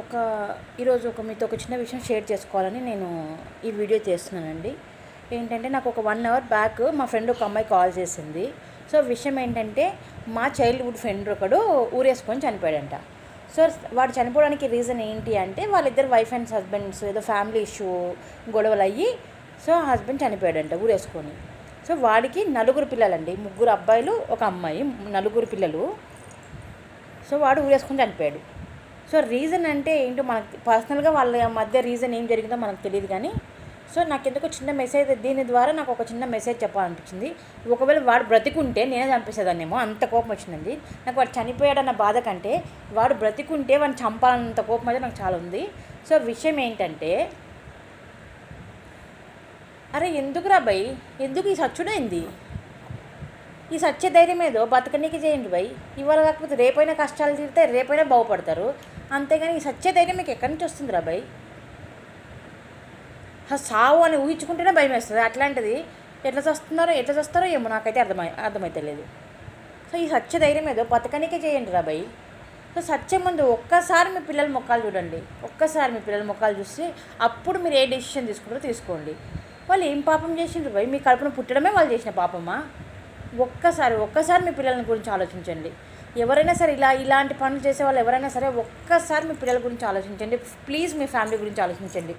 ఒక ఈరోజు ఒక మీతో ఒక చిన్న విషయం షేర్ చేసుకోవాలని నేను ఈ వీడియో చేస్తున్నానండి. ఏంటంటే నాకు ఒక వన్ అవర్ బ్యాక్ మా ఫ్రెండ్ ఒక అమ్మాయి కాల్ చేసింది. సో విషయం ఏంటంటే మా చైల్డ్హుడ్ ఫ్రెండ్ ఒకడు ఊరేసుకొని చనిపోయాడంట. సో వాడు చనిపోవడానికి రీజన్ ఏంటి అంటే వాళ్ళిద్దరు వైఫ్ అండ్ హస్బెండ్స్ ఏదో ఫ్యామిలీ ఇష్యూ గొడవలు అయ్యి సో హస్బెండ్ చనిపోయాడంట ఊరేసుకొని. సో వాడికి నలుగురు పిల్లలండి. ముగ్గురు అబ్బాయిలు ఒక అమ్మాయి నలుగురు పిల్లలు. సో వాడు ఊరేసుకొని చనిపోయాడు. సో రీజన్ అంటే ఏంటో మనకు పర్సనల్గా వాళ్ళ మధ్య రీజన్ ఏం జరిగిందో మనకు తెలియదు కానీ సో నాకు ఎందుకో చిన్న మెసేజ్ దీని ద్వారా నాకు ఒక చిన్న మెసేజ్ చెప్పాలనిపించింది. ఒకవేళ వాడు బ్రతికుంటే నేనే చంపేసేదాన్నేమో అంత కోపం వచ్చిందండి. నాకు వాడు చనిపోయాడన్న బాధ కంటే వాడు బ్రతికుంటే వాడిని చంపాలన్నంత కోపం అయితే నాకు చాలా ఉంది. సో విషయం ఏంటంటే అరే ఎందుకురా భయ్? ఎందుకు ఈ సచ్చుడైంది? ఈ సత్య ధైర్యం ఏదో బతకనీకి చేయండి భయ్. ఇవాళ కాకపోతే రేపైనా కష్టాలు తీరితే రేపైనా బాగుపడతారు. అంతేగాని ఈ సత్య ధైర్యం మీకు ఎక్కడి నుంచి వస్తుందిరా భయ్? సావు అని ఊహించుకుంటేనే భయం వేస్తుంది. అట్లాంటిది ఎట్లా చస్తున్నారో ఎట్లా చస్తారో ఏమో నాకైతే అర్థమై అర్థమైతలేదు సో ఈ సత్య ధైర్యం ఏదో బతకనీకే చేయండి రా భయ్. సో సత్యం ముందు ఒక్కసారి మీ పిల్లల మొక్కలు చూడండి. ఒక్కసారి మీ పిల్లల మొక్కలు చూసి అప్పుడు మీరు ఏ డెసిషన్ తీసుకుంటారో తీసుకోండి. వాళ్ళు ఏం పాపం చేసిండ్రు భయ్? మీ కడుపున పుట్టడమే వాళ్ళు చేసిన పాపమా? ఒక్కసారి ఒక్కసారి మీ పిల్లల గురించి ఆలోచించండి. ఎవరైనా సరే ఇలా ఇలాంటి పనులు చేసే వాళ్ళు ఎవరైనా సరే ఒక్కసారి మీ పిల్లల గురించి ఆలోచించండి. ప్లీజ్ మీ ఫ్యామిలీ గురించి ఆలోచించండి.